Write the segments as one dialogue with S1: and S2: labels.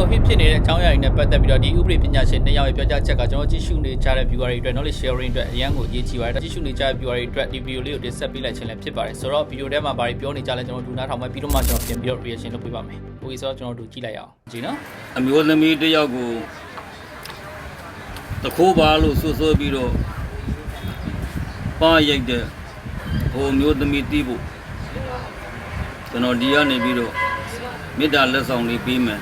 S1: ကိုဖြစ်ဖြစ်နေတဲ့အကြောင်းအရာတွေနဲ့ပတ်သက်ပြီးတော့ဒီဥပဒေပညာရှင်နှစ်ယောက်ရဲ့ပြောကြားချက်ကကျွန်တော်ကြည့်ရှုနေကြတဲ့ viewer တွေအတွက် knowledge sharing အတွက်အရန်ကိုအရေးကြီးပါတယ်ကြည့်ရှုနေကြတဲ့ viewer တွေအတွက်ဒီ video လေးကိုတင်ဆက်ပေးလိုက်ခြင်းလည်းဖြစ်ပါတယ်ဆိုတော့ video ထဲမှာဘာတွေပြောနေကြလဲကျွန်တော်ဒူနာထောင်မဲ့ပြီးတော့မှကျွန်တော်ပြင်ပြီးတော့ reaction လုပ်ပေးပါမယ်။ Okay ဆိုတော့ကျွန်တော်တို့ကြည့်လိုက်ရအောင်ကြည့်နော်
S2: အမျိုးသမီးတစ်ယောက်ကိုတခိုးပါလို့ဆွဆွပြီးတော့ပါရိုက်တဲ့ဟိုအမျိုးသမီးတီးဖို့ကျွန်တော်ဒီကနေပြီးတော့မေတ္တာလက်ဆောင်လေးပေးမယ်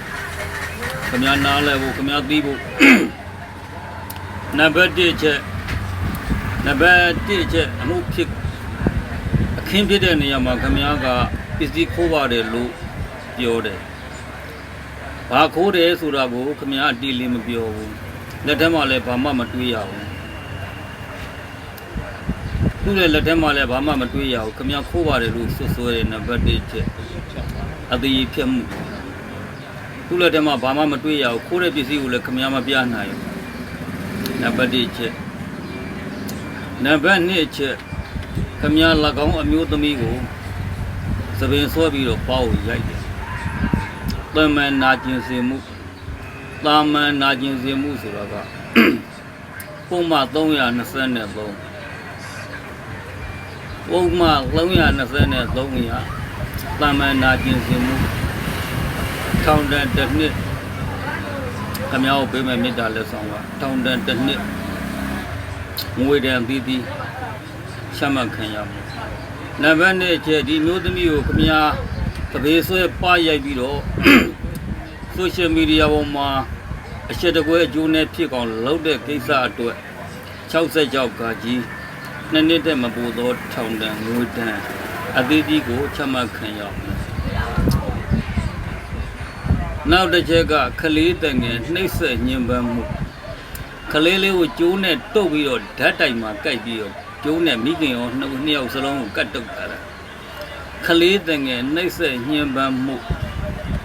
S2: ခမနားလဲဖို့ခမတီးဖို့နံပါတ်1ချက်နံပါတ်1ချက်အမှုဖြစ်အခင်းဖြစ်တဲ့နေရာမှာခမကပစ္စည်းခိုးပါတယ်လို့ပြောတယ်ဘာခိုးတယ်ဆိုတာကိုခမရအတီးလေးမပြောဘူးလက်ထက်မှာလည်းဘာမှမတွေးရဘူးသူ့ရဲ့လက်ထက်မှာလည်းဘာမှမတွေးရဘူးခမရခိုးပါတယ်လို့ဆွဆွဲတယ်နံပါတ်1ချက်အသေးဖြစ်မှု သူ့လက်ထက်မှာဘာမှမတွေးရဘူးခိုးတဲ့ပစ္စည်းကိုလည်းခမရမပြနိုင်ဘူးနံပါတ်1ချက်နံပါတ်2ချက်ခမရ၎င်းအမျိုးသမီးကိုသပင်ဆွဲပြီးတော့ပေါက်ရိုက်တယ်တမန်နာကျင်စေမှုတာမန်နာကျင်စေမှုဆိုတာကပုံမှန်323ပုံမှန်323ရတာမန်နာကျင်စေမှု ထောင်တန်တစ်နှစ်ခမောက်ပေးမဲ့မေတ္တာလက်ဆောင်ကထောင်တန်တစ်နှစ်ငွေတန်ပြီးပြီးရှမ်းမခံရမှုနံပါတ်1ချက်ဒီမျိုးသမီးကိုခမညာတပေဆွဲပရိုက်ပြီးတော့ဆိုရှယ်မီဒီယာပေါ်မှာအချက်တကွဲအကျိုးနဲ့ဖြစ်ကောင်လုပ်တဲ့ကိစ္စအတွက်66ကကြီးနှစ်နှစ်တည်းမပူသောထောင်တန်ငွေတန်အသေးသေးကိုချမှတ်ခံရအောင် နောက်တစ်ချက်ကခလေးတငယ်နှိမ့်ဆက်ညင်ပန်းမှုခလေးလေးကိုကျိုးနဲ့တုတ်ပြီးတော့ဓာတ်တိုင်မှာကြိုက်ပြီးတော့ကျိုးနဲ့မိခင်ရောနှစ်နှစ်ယောက်စလုံးကိုကတ်တုတ်ထားတာခလေးတငယ်နှိမ့်ဆက်ညင်ပန်းမှု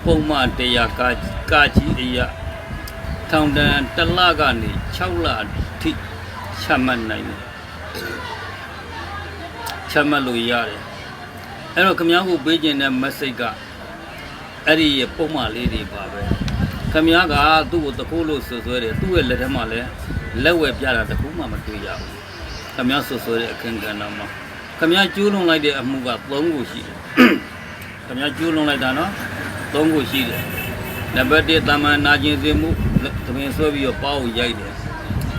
S2: ပုံမှန်တရားကာကာကြီးအရာထောင်တန်တစ်လကနေ6လအထိချမှတ်နိုင်တယ်ချမှတ်လို့ရတယ်အဲ့တော့ခမ ्या ကိုပေးခြင်းတဲ့ message က အဲ့ဒီပုံမှန်လေးတွေပါပဲခမည်းကသူ့ကိုတခိုးလို့ဆွဆွဲတယ်သူ့ရဲ့လက်ထဲမှာလည်းလက်ဝဲပြတာတခိုးမှမတွေ့ရဘူးခမည်းဆွဆွဲတဲ့အခင်းကဏ္ဍမှာခမည်းကျူးလွန်လိုက်တဲ့အမှုက၃ခုရှိတယ်ခမည်းကျူးလွန်လိုက်တာနော်၃ခုရှိတယ်နံပါတ်1တာမန်နာကျင်စေမှုသမင်ဆွဲပြီးတော့ပေါအောင်ရိုက်တယ်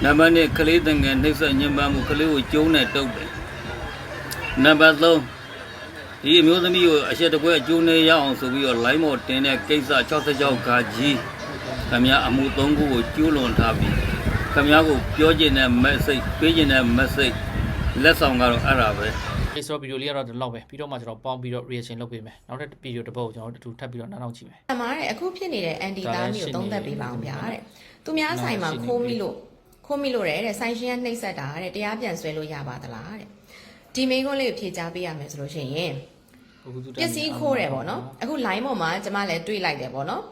S2: နံပါတ်2ကလေးတငယ်နှိမ့်ဆက်ညှဉ်းပန်းမှုကလေးကိုကျုံးနဲ့တုပ်တယ်နံပါတ်3 ဒီအမျိုးသမီးကိုအချက်တကွဲအကျိုးနဲ့ရအောင်ဆိုပြီးတော့ line မော်တင်တဲ့ကိစ္စ66ခါကြီးခမ ्या အမှု3ခုကိုကျူးလွန်ထားပြီးခမ ्या ကိုပြောကျင်တဲ့ message ပေးကျင်တဲ့ message လက်ဆောင်ကတော့အဲ့ဒါပဲ
S1: Okay ဆိုတော့ video လေးကတော့ဒီလောက်ပဲပြီးတော့မှကျွန်တော်ပေါင်းပြီးတော့ reaction လုပ်ပေးမယ်နောက်ထပ် video တစ်ပုဒ်ကိုကျွန်တော်တို့အတူထပ်ပြီးတော့နားထောင်ကြည့်မယ်
S3: အမားတဲ့အခုဖြစ်နေတဲ့ anti သားမျိုးသုံးသက်ပေးပါအောင်ဗျာတဲ့သူများဆိုင်မှာခိုးမိလို့ခိုးမိလို့တဲ့တဲ့ဆိုင်ရှင်ကနှိပ်စက်တာတဲ့တရားပြန်ဆွဲလို့ရပါသလားတဲ့ဒီမိန်းကုန်းလေးကိုဖြေချပေးရမယ်ဆိုလို့ရှိရင် ပစ္စည်းခိုးတယ်ပေါ့နော်အခု line ပေါ်မှာကျမလည်းတွေးလိုက်တယ်ပေါ့နော်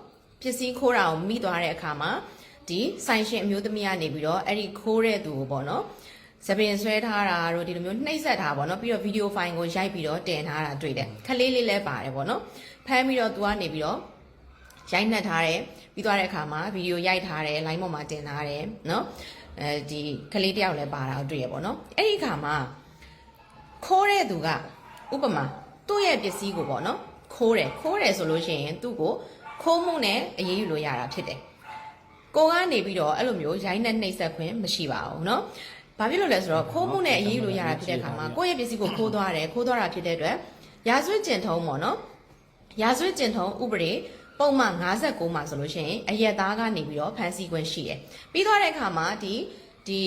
S3: ပစ္စည်းခိုးတာကိုမိသွားတဲ့အခါမှာဒီဆိုင်ရှင်အမျိုးသမီးကနေပြီးတော့အဲ့ဒီခိုးတဲ့သူကိုပေါ့နော်သပင်ဆွဲထားတာတို့ဒီလိုမျိုးနှိပ်စက်ထားပေါ့နော်ပြီးတော့ဗီဒီယိုဖိုင်ကိုရိုက်ပြီးတော့တင်ထားတာတွေ့တယ်ခလေးလေးလည်းပါတယ်ပေါ့နော်ဖမ်းပြီးတော့သူကနေပြီးတော့ရိုက်နှက်ထားတယ်ပြီးသွားတဲ့အခါမှာဗီဒီယိုရိုက်ထားတယ် line ပေါ်မှာတင်ထားတယ်နော်အဲဒီခလေးတယောက်လည်းပါတာတွေ့ရပေါ့နော်အဲ့ဒီအခါမှာခိုးတဲ့သူကဥပမာ သူ့ရဲ့ပစ္စည်းကိုပေါ့နော်ခိုးတယ်ခိုးတယ်ဆိုလို့ရှိရင်သူ့ကိုခိုးမှုနဲ့အရေးယူလို့ရတာဖြစ်တယ်ကိုကနေပြီးတော့အဲ့လိုမျိုးရိုင်းနဲ့နှိပ်စက်ခွင့်မရှိပါဘူးเนาะဘာဖြစ်လို့လဲဆိုတော့ခိုးမှုနဲ့အရေးယူလို့ရတာဖြစ်တဲ့အခါမှာကိုယ့်ရဲ့ပစ္စည်းကိုခိုးသွားတယ်ခိုးသွားတာဖြစ်တဲ့အတွက်ရာဇဝတ်ကျင့်ထုံးပေါ့နော် ရာဇဝတ်ကျင့်ထုံးဥပဒေပုံမှန်59မှာဆိုလို့ရှိရင်အရက်သားကနေပြီးတော့ဖမ်းဆီးခွင့်ရှိတယ်။ပြီးသွားတဲ့အခါမှာဒီဒီ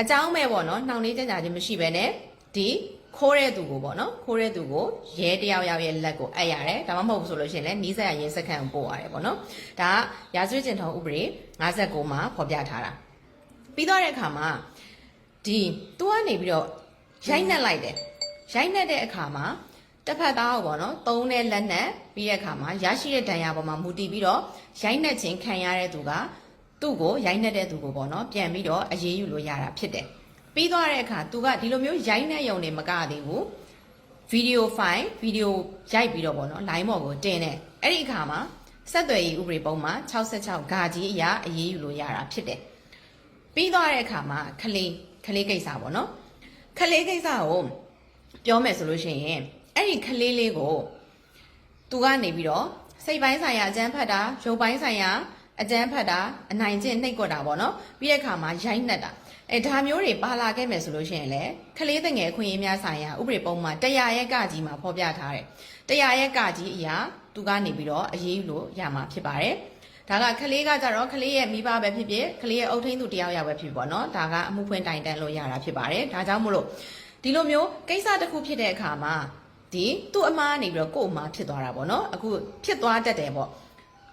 S3: အကြောင်းမဲ့ပေါ့နော်နှောင့်နှေးကြကြခြင်းမရှိဘဲနဲ့ဒီ ခိုးတဲ့သူကိုပေါ့နော်ခိုးတဲ့သူကိုရဲတယောက်ယောက်ရဲ့လက်ကိုအပ်ရတယ်ဒါမှမဟုတ်ဘူးဆိုလို့ရှိရင်လည်းနီးစပ်ရရဲစခန်းကိုပို့ရတယ်ပေါ့နော်ဒါကရာဇဝတ်ကျင့်ထုံးဥပဒေ59မှာဖော်ပြထားတာပြီးသွားတဲ့အခါမှာဒီသူကနေပြီးတော့ရိုက်နှက်လိုက်တယ်ရိုက်နှက်တဲ့အခါမှာတစ်ဖက်သားကိုပေါ့နော်သုံးတဲ့လက်နဲ့ပြီးတဲ့အခါမှာရရှိတဲ့ဒဏ်ရာပေါ်မှာမူတည်ပြီးတော့ရိုက်နှက်ခြင်းခံရတဲ့သူကသူ့ကိုရိုက်နှက်တဲ့သူကိုပေါ့နော်ပြန်ပြီးတော့အရေးယူလို့ရတာဖြစ်တယ် ပြီးသွားတဲ့အခါသူကဒီလိုမျိုးရိုက်နှက်ရုံနဲ့မကသေးဘူးဗီဒီယိုဖိုင်ဗီဒီယိုရိုက်ပြီးတော့ပေါ့နော် line ပေါ်ကိုတင်တယ်အဲ့ဒီအခါမှာဆက်သွယ်ရေးဥပဒေပုံမှာ66ဂါကြီးအရာအရေးယူလို့ရတာဖြစ်တယ်ပြီးသွားတဲ့အခါမှာခလေးခလေးကိစ္စပေါ့နော်ခလေးကိစ္စကိုပြောမယ်ဆိုလို့ရှိရင်အဲ့ဒီခလေးလေးကိုသူကနေပြီးတော့စိတ်ပိုင်းဆိုင်ရာအကျန်းဖတ်တာရုပ်ပိုင်းဆိုင်ရာအကျန်းဖတ်တာအနိုင်ကျင့်နှိပ်ကွက်တာပေါ့နော်ပြီးတဲ့အခါမှာရိုက်နှက်တာ အဲဒါမျိုးတွေပါလာခဲ့မယ်ဆိုလို့ရှိရင်လေခလေးတငယ်အခွင့်အရေးများဆိုင်ရာဥပဒေပုံမှာတရားရဲ့ကကြီးမှာဖော်ပြထားတယ်တရားရဲ့ကကြီးအရာသူကနေပြီးတော့အရေးယူလို့ရမှာဖြစ်ပါတယ်ဒါကခလေးကကြတော့ခလေးရဲ့မိဘပဲဖြစ်ဖြစ်ခလေးရဲ့အုပ်ထိန်းသူတယောက်ယောက်ပဲဖြစ်ဖြစ်ပေါ့နော်ဒါကအမှုဖွင့်တိုင်တန်းလို့ရတာဖြစ်ပါတယ်ဒါကြောင့်မို့လို့ဒီလိုမျိုးကိစ္စတစ်ခုဖြစ်တဲ့အခါမှာဒီသူ့အမားနေပြီးတော့ကို့အမားဖြစ်သွားတာပေါ့နော်အခုဖြစ်သွားတတ်တယ်ပေါ့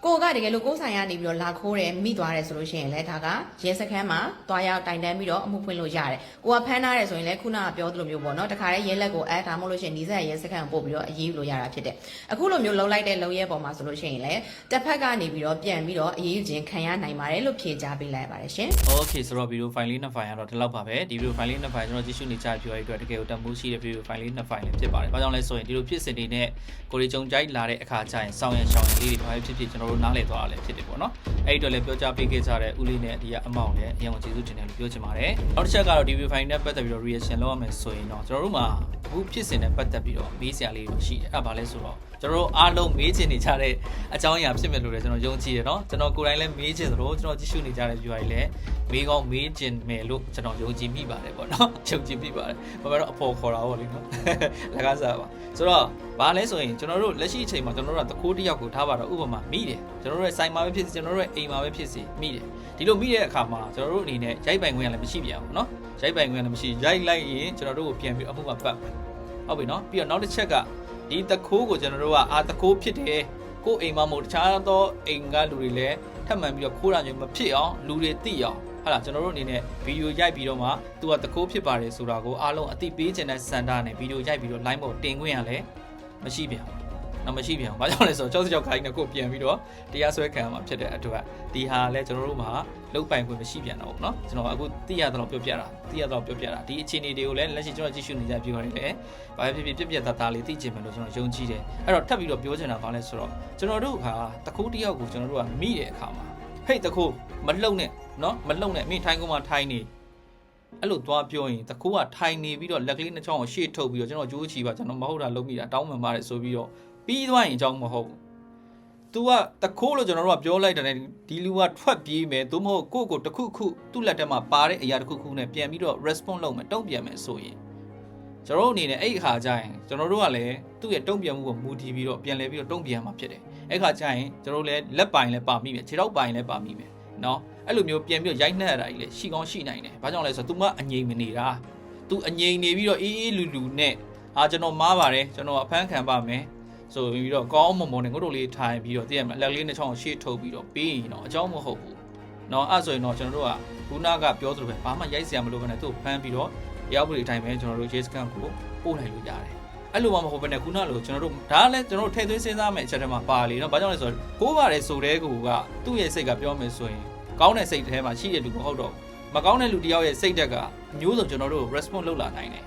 S3: ကိုကတကယ်လို့ကိုယ်ဆိုင်ရနေပြီးတော့လာခိုးတယ်မိသွားတယ်ဆိုလို့ရှိရင်လည်းဒါကရဲစခန်းမှာတွားရောက်တိုင်တန်းပြီးတော့အမှုဖွင့်လို့ရတယ်။ကိုကဖမ်းထားတယ်ဆိုရင်လည်းခုနကပြောသလိုမျိုးပေါ့နော်တခါတည်းရဲလက်ကိုအဲဒါမှမဟုတ်လို့ရှိရင်ဒီဆက်ရဲစခန်းကိုပို့ပြီးတော့အရေးယူလို့ရတာဖြစ်တယ်။အခုလိုမျိုးလုံလိုက်တဲ့လုံရဲပေါ်မှာဆိုလို့ရှိရင်လည်းတစ်ဖက်ကနေပြီးတော့ပြန်ပြီးတော့အရေးယူခြင်းခံရနိုင်ပါတယ်လို့ဖြေကြားပေးလိုက်ပါတယ်ရှင်။
S1: Okay ဆိုတော့ဗီဒီယိုဖိုင်လေးနှစ်ဖိုင်ကတော့ဒီလောက်ပါပဲဒီဗီဒီယိုဖိုင်လေးနှစ်ဖိုင်ကျွန်တော်ကြည့်ရှုနေကြတဲ့ viewer တွေအတွက်တကယ်ကိုတန်ဖိုးရှိတဲ့ဗီဒီယိုဖိုင်လေးနှစ်ဖိုင်လေးဖြစ်ပါတယ်။ဘာကြောင့်လဲဆိုရင်ဒီလိုဖြစ်စဉ်တွေနဲ့ကိုရီကြုံကြိုက်လာတဲ့အခါကျရင်စောင်းရန်ရှောင်းရန်လေးတွေဘာပဲဖြစ်ဖြစ်ကျွန်တော်တို့နားလည်သွားတာလည်းဖြစ်တယ်ပေါ့နော်။အဲ့ဒီတော့လည်းပြောကြားပေးခဲ့ကြတဲ့ဦးလေးနဲ့ဒီကအမောင်လည်းအရင်ကကျေးဇူးတင်တယ်လို့ပြောချင်ပါတယ်။နောက်တစ်ချက်ကတော့ဒီဗီဒီယိုဖိုင်နဲ့ပတ်သက်ပြီးတော့ reaction လုပ်ရမယ်ဆိုရင်တော့ကျွန်တော်တို့မှာအခုဖြစ်စဉ်နဲ့ပတ်သက်ပြီးတော့မေးစရာလေးတွေရှိတယ်။အဲ့ဒါဘာလဲဆိုတော့ ကျွန်တော်တို့အားလုံးမေးချင်နေကြတဲ့အကြောင်းအရာဖြစ်မယ်လို့လည်းကျွန်တော်ယုံကြည်ရနော်ကျွန်တော်ကိုယ်တိုင်လည်းမေးချင်သလိုကျွန်တော်ကြည့်ရှုနေကြတဲ့ viewer တွေလည်းမေးကောင်းမေးချင်မယ်လို့ကျွန်တော်ယုံကြည်မိပါတယ်ပေါ့နော်ယုံကြည်မိပါတယ်ဘာမှတော့အဖို့ခေါ်တာပေါ့လေနော်လကားစားပါဆိုတော့ဘာလဲဆိုရင်ကျွန်တော်တို့လက်ရှိအချိန်မှာကျွန်တော်တို့ကတကိုးတယောက်ကိုထားပါတော့ဥပမာမိတယ်ကျွန်တော်တို့ရဲ့ဆိုင်မှာပဲဖြစ်စီကျွန်တော်တို့ရဲ့အိမ်မှာပဲဖြစ်စီမိတယ်ဒီလိုမိတဲ့အခါမှာကျွန်တော်တို့အနေနဲ့ရိုက်ပိုင်ခွင့်လည်းမရှိပြန်ဘူးနော်ရိုက်ပိုင်ခွင့်လည်းမရှိရိုက်လိုက်ရင်ကျွန်တော်တို့ကိုပြန်ပြီးအမှုကပတ်ဟုတ်ပြီနော်ပြီးတော့နောက်တစ်ချက်က ဒီတခိုးကိုကျွန်တော်တို့ကအာတခိုးဖြစ်တယ်ကိုယ်အိမ်မှာမဟုတ်တခြားသောအိမ်ကလူတွေလည်းထပ်မံပြီးတော့ခိုးတာမျိုးမဖြစ်အောင်လူတွေသိအောင်ဟာလားကျွန်တော်တို့အနေနဲ့ဗီဒီယိုရိုက်ပြီးတော့မှသူကတခိုးဖြစ်ပါတယ်ဆိုတာကိုအားလုံးအသိပေးခြင်းတဲ့စန္ဒနဲ့ဗီဒီယိုရိုက်ပြီးတော့ line ပေါ်တင်ခွင့်ရလဲမရှိပြန်ဘူး တော့မရှိပြန်ဘူး။ဘာကြောင့်လဲဆိုတော့ကြောက်စကြောက်ခိုင်းနဲ့ကိုပြန်ပြီးတော့တရားစွဲခံရမှာဖြစ်တဲ့အတွက်ဒီဟာလဲကျွန်တော်တို့မှာလုတ်ပိုင်ခွင့်မရှိပြန်တော့ဘူးเนาะကျွန်တော်အခုသိရတော့ပြောပြတာသိရတော့ပြောပြတာဒီအခြေအနေတွေကိုလည်းလက်ရှိကျွန်တော်ကြည့်ရှုနေကြပြောရတယ်လေ။ဘာဖြစ်ဖြစ်ပြက်ပြက်သားသားလေးသိချင်မယ်လို့ကျွန်တော်ယုံကြည်တယ်။အဲ့တော့ထပ်ပြီးတော့ပြောချင်တာဘာလဲဆိုတော့ကျွန်တော်တို့ကတခိုးတယောက်ကိုကျွန်တော်တို့ကမိတဲ့အခါမှာဟိတ်တခိုးမလှုပ်နဲ့เนาะမလှုပ်နဲ့အမိထိုင်းကုန်းမှာထိုင်းနေအဲ့လိုသွားပြောရင်တခိုးကထိုင်နေပြီးတော့လက်ကလေးနှစ်ချောင်းကိုရှေ့ထုတ်ပြီးတော့ကျွန်တော်ကြိုးချီပါကျွန်တော်မဟုတ်တာလုံးမိတာတောင်းမှန်ပါတယ်ဆိုပြီးတော့ ပြီးသွားရင်အကြောင်းမဟုတ်ဘူး तू ကတခိုးလို့ကျွန်တော်တို့ကပြောလိုက်တယ်ဒီလူကထွက်ပြေးမယ်သို့မဟုတ်ကိုကိုတခုခုသူ့လက်ထဲမှာပါတဲ့အရာတခုခုနဲ့ပြန်ပြီးတော့ response လုပ်မယ်တုံ့ပြန်မယ်ဆိုရင်ကျွန်တော်တို့အနေနဲ့အဲ့အခါကျရင်ကျွန်တော်တို့ကလည်းသူ့ရဲ့တုံ့ပြန်မှုကိုမူတည်ပြီးတော့ပြန်လဲပြီးတော့တုံ့ပြန်မှာဖြစ်တယ်အဲ့ခါကျရင်ကျွန်တော်တို့လည်းလက်ပိုင်လည်းပါမိမယ်ခြေထောက်ပိုင်လည်းပါမိမယ်နော်အဲ့လိုမျိုးပြန်ပြီးတော့ရိုက်နှက်ရတာကြီးလည်းရှိကောင်းရှိနိုင်တယ်ဘာကြောင့်လဲဆိုတော့ तू မအငြိမ်မနေတာ तू အငြိမ်နေပြီးတော့အေးအေးလူလူနဲ့အာကျွန်တော်မားပါတယ်ကျွန်တော်အဖမ်းခံပါမယ် ဆိုပြီးတော့ကောင်းမွန်မွန်နဲ့ငုတ်တို့လေးထိုင်ပြီးတော့တည့်ရမှာလက်လေးနှစ်ချောင်းရှေ့ထုတ်ပြီးတော့ပြီးရင်တော့အကြောင်းမဟုတ်ဘူးเนาะအဲ့ဆိုရင်တော့ကျွန်တော်တို့ကခုနကပြောသလိုပဲဘာမှရိုက်စရာမလိုဘဲနဲ့သူ့ဖမ်းပြီးတော့ရောက်ပြီးအတိုင်းပဲကျွန်တော်တို့ Jace Camp ကိုပို့လိုက်လို့ရတယ်အဲ့လိုမှမဟုတ်ဘဲနဲ့ခုနလိုကျွန်တော်တို့ဒါကလည်းကျွန်တော်တို့ထည့်သွင်းစဉ်းစားမယ့်အချက်တွေမှာပါလေเนาะဘာကြောင့်လဲဆိုတော့ကိုးပါတယ်ဆိုတဲ့ကူကသူ့ရဲ့စိတ်ကပြောမယ်ဆိုရင်ကောင်းတဲ့စိတ်ထဲမှာရှိတဲ့လူမဟုတ်တော့မကောင်းတဲ့လူတယောက်ရဲ့စိတ်ဓာတ်ကအမျိုးစုံကျွန်တော်တို့ response လုပ်လာနိုင်တယ်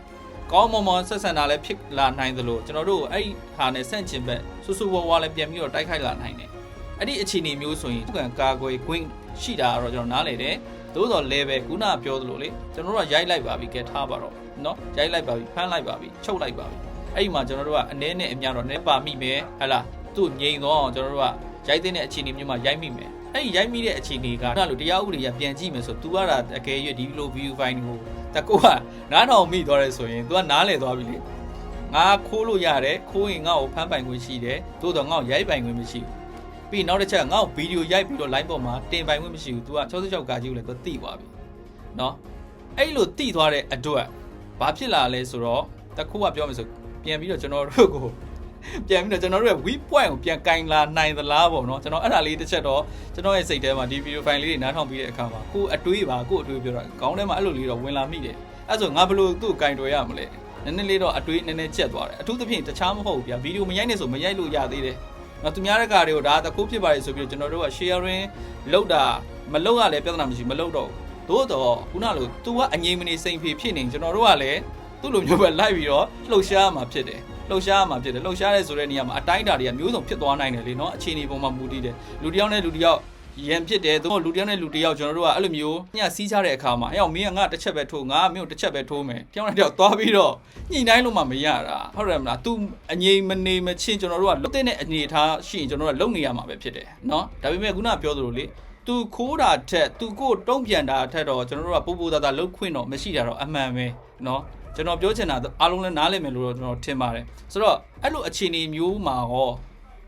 S1: ကောင်းမွန်မွန်ဆက်ဆံတာလည်းဖြစ်လာနိုင်သလိုကျွန်တော်တို့အဲ့ဒီဟာနဲ့ဆန့်ကျင်ဘက်ဆူဆူဝါဝါလည်းပြန်ပြီးတော့တိုက်ခိုက်လာနိုင်တယ်အဲ့ဒီအခြေအနေမျိုးဆိုရင်သူကကာကွယ်ခွင့်ရှိတာကတော့ကျွန်တော်နားလေတယ်သို့တော် level ခုနကပြောသလိုလေကျွန်တော်တို့ကရိုက်လိုက်ပါပြီကဲထားပါတော့เนาะရိုက်လိုက်ပါပြီဖမ်းလိုက်ပါပြီချုပ်လိုက်ပါပြီအဲ့ဒီမှာကျွန်တော်တို့ကအနည်းနဲ့အများတော့နည်းပါမိမယ်ဟဟလားသူ့ငြိမ်တော့ကျွန်တော်တို့ကရိုက်တဲ့အခြေအနေမျိုးမှာရိုက်မိမယ် အဲ့ဒီရိုက်မိတဲ့အခြေအနေကခုနလိုတရားဥပဒေရပြန်ကြည့်မယ်ဆို तू ကတာအကယ်၍ဒီလို view file ကိုတကူကနားထောင်မိသွားတယ်ဆိုရင် तू ကနားလေသွားပြီလေငါခိုးလို့ရတယ်ခိုးရင်ငါ့ကိုဖမ်းပိုင်ခွင့်ရှိတယ်သို့တော့ငါ့ကိုရိုက်ပိုင်ခွင့်မရှိဘူးပြီးနောက်တစ်ချက်ငါ့ကိုဗီဒီယိုရိုက်ပြီးတော့ line ပေါ်မှာတင်ပိုင်ခွင့်မရှိဘူး तू က66ကာကြီးကိုလည်း तू သိသွားပြီเนาะအဲ့လိုသိသွားတဲ့အတွက်ဘာဖြစ်လာလဲဆိုတော့တကူကပြောမယ်ဆိုပြန်ပြီးတော့ကျွန်တော်တို့ကို ပြန်ပြီးတော့ကျွန်တော်တို့ရဲ့ weak point ကိုပြန်ကင်လာနိုင်သလားပေါ့နော်ကျွန်တော်အဲ့ဒါလေးတစ်ချက်တော့ကျွန်တော်ရဲ့စိတ်ထဲမှာဒီ video file လေးတွေနားထောင်ပြီးတဲ့အခါမှာကိုယ်အတွေးပါကိုယ်အတွေးပြောတာခေါင်းထဲမှာအဲ့လိုလေးတော့ဝင်လာမိတယ်အဲ့ဆိုငါဘယ်လိုသူ့ကိုကင်တွယ်ရမလဲနည်းနည်းလေးတော့အတွေးနည်းနည်းချက်သွားတယ်အထူးသဖြင့်တခြားမဟုတ်ဘူးဗျာဗီဒီယိုမရိုက်နေဆိုမရိုက်လို့ရသေးတယ်နော်သူများတဲ့ကားတွေကိုဒါတကူဖြစ်ပါလေဆိုပြီးတော့ကျွန်တော်တို့က sharing လောက်တာမလောက်ရလဲပြဿနာမရှိမလောက်တော့ဘူးသို့တော့ခုနလို तू ကအငြိမ်မနေစိန်ဖေဖြစ်နေကျွန်တော်တို့ကလည်းသူ့လိုမျိုးပဲလိုက်ပြီးတော့လှုပ်ရှားမှာဖြစ်တယ် လှုပ်ရှားရမှာဖြစ်တယ်လှုပ်ရှားရဲဆိုတဲ့နေရာမှာအတိုင်းအတာတွေကမျိုးစုံဖြစ်သွားနိုင်တယ်လေနော်အခြေအနေပုံမှာမူတည်တယ်လူတစ်ယောက်နဲ့လူတစ်ယောက်ရန်ဖြစ်တယ်သူတို့လူတစ်ယောက်နဲ့လူတစ်ယောက်ကျွန်တော်တို့ကအဲ့လိုမျိုးညစီးချတဲ့အခါမှာအဲ့အောင်မင်းကငါတစ်ချက်ပဲထိုးငါမင်းကိုတစ်ချက်ပဲထိုးမယ်တယောက်နဲ့တယောက်သွားပြီးတော့ညှိနှိုင်းလို့မှမရတာဟုတ်တယ်မလား तू အငြိမ်မနေမချင်းကျွန်တော်တို့ကလုတ်တဲ့အနေထားရှိရင်ကျွန်တော်တို့ကလုံနေရမှာပဲဖြစ်တယ်เนาะဒါပေမဲ့ခုနပြောသလိုလေသူခိုးတာထက်သူကိုတုံ့ပြန်တာထက်တော့ကျွန်တော်တို့ကပို့ပို့သားသားလှုပ်ခွင့်တော့မရှိတာတော့အမှန်ပဲเนาะ ကျွန်တော်ပြောချင်တာအားလုံးလည်းနားလည်မယ်လို့တော့ကျွန်တော်ထင်ပါတယ်ဆိုတော့အဲ့လိုအခြေအနေမျိုးမှာရော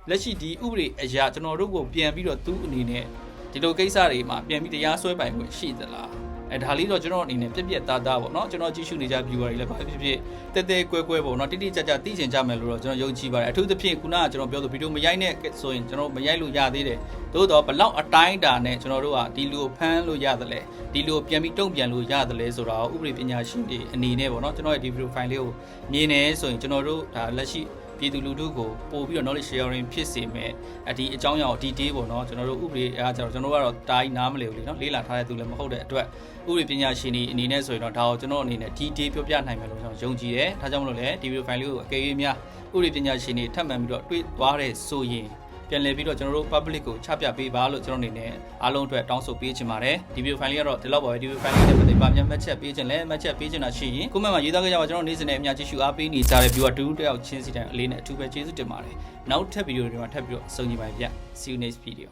S1: လက်ရှိဒီဥပဒေအရာကျွန်တော်တို့ကိုပြန်ပြီးတော့သူ့အနေနဲ့ဒီလိုကိစ္စတွေမှာပြန်ပြီးတရားစွဲပိုင်ခွင့်ရှိသလား အဲဒါလေးတော့ကျွန်တော်အနေနဲ့ပြက်ပြက်သားသားပေါ့နော်ကျွန်တော်ကြည့်ရှုနေကြ viewer တွေလည်းဘာဖြစ်ဖြစ်တဲတဲကွဲကွဲပေါ့နော်တိတိကျကျသိချင်ကြမယ်လို့တော့ကျွန်တော်ယုံကြည်ပါတယ်အထူးသဖြင့်ခုနကကျွန်တော်ပြောသူဗီဒီယိုမရိုက်နဲ့ဆိုရင်ကျွန်တော်မရိုက်လို့ရသေးတယ်သို့တော့ဘလောက်အတိုင်းတာနဲ့ကျွန်တော်တို့ကဒီလိုဖမ်းလို့ရတယ်လေဒီလိုပြန်ပြီးတုံ့ပြန်လို့ရတယ်လေဆိုတော့ဥပဒေပညာရှင်တွေအနေနဲ့ပေါ့နော်ကျွန်တော်ရဲ့ဒီဗီဒီယိုဖိုင်လေးကိုမြင်နေဆိုရင်ကျွန်တော်တို့ဒါလက်ရှိ ပြည်သူလူထုကိုပို့ပြီးတော့ knowledge sharing ဖြစ်စေမယ်အဒီအကြောင်းအရာကိုဒီ day ပေါ့နော်ကျွန်တော်တို့ဥပဒေအားကျတော့ကျွန်တော်တို့ကတော့တားကြီးနားမလည်ဘူးလေနော်လေးလာထားတဲ့သူလည်းမဟုတ်တဲ့အတွက်ဥပဒေပညာရှင်တွေအနေနဲ့ဆိုရင်တော့ဒါကိုကျွန်တော်အနေနဲ့ဒီ day ပြောပြနိုင်မယ်လို့ကျွန်တော်ယုံကြည်တယ်ဒါကြောင့်မလို့လည်းဒီ video file လေးကိုအကယ်၍များဥပဒေပညာရှင်တွေထပ်မံပြီးတော့တွေ့သွားတဲ့ဆိုရင် ပြန်လည်ပြီးတော့ကျွန်တော်တို့ public ကိုချပြပေးပါလို့ကျွန်တော်အနေနဲ့အားလုံးအတွက်တောင်းဆိုပေးချင်ပါတယ်ဒီ video file လေးကတော့ဒီလောက်ပါပဲဒီ video file လေးနဲ့ပတ်သက်ပါများမှတ်ချက်ပေးချင်လဲမှတ်ချက်ပေးချင်တာရှိရင် comment မှာရေးသားခဲ့ကြပါကျွန်တော်နေ့စဉ်နဲ့အများကြီးရှုအားပေးနေကြတဲ့ viewer တူတယောက်ချင်းစီတိုင်းအလေးနဲ့အထူးပဲကျေးဇူးတင်ပါတယ်နောက်ထပ် video တွေမှာထပ်ပြီးတော့စုံညီပါဗျ see you next video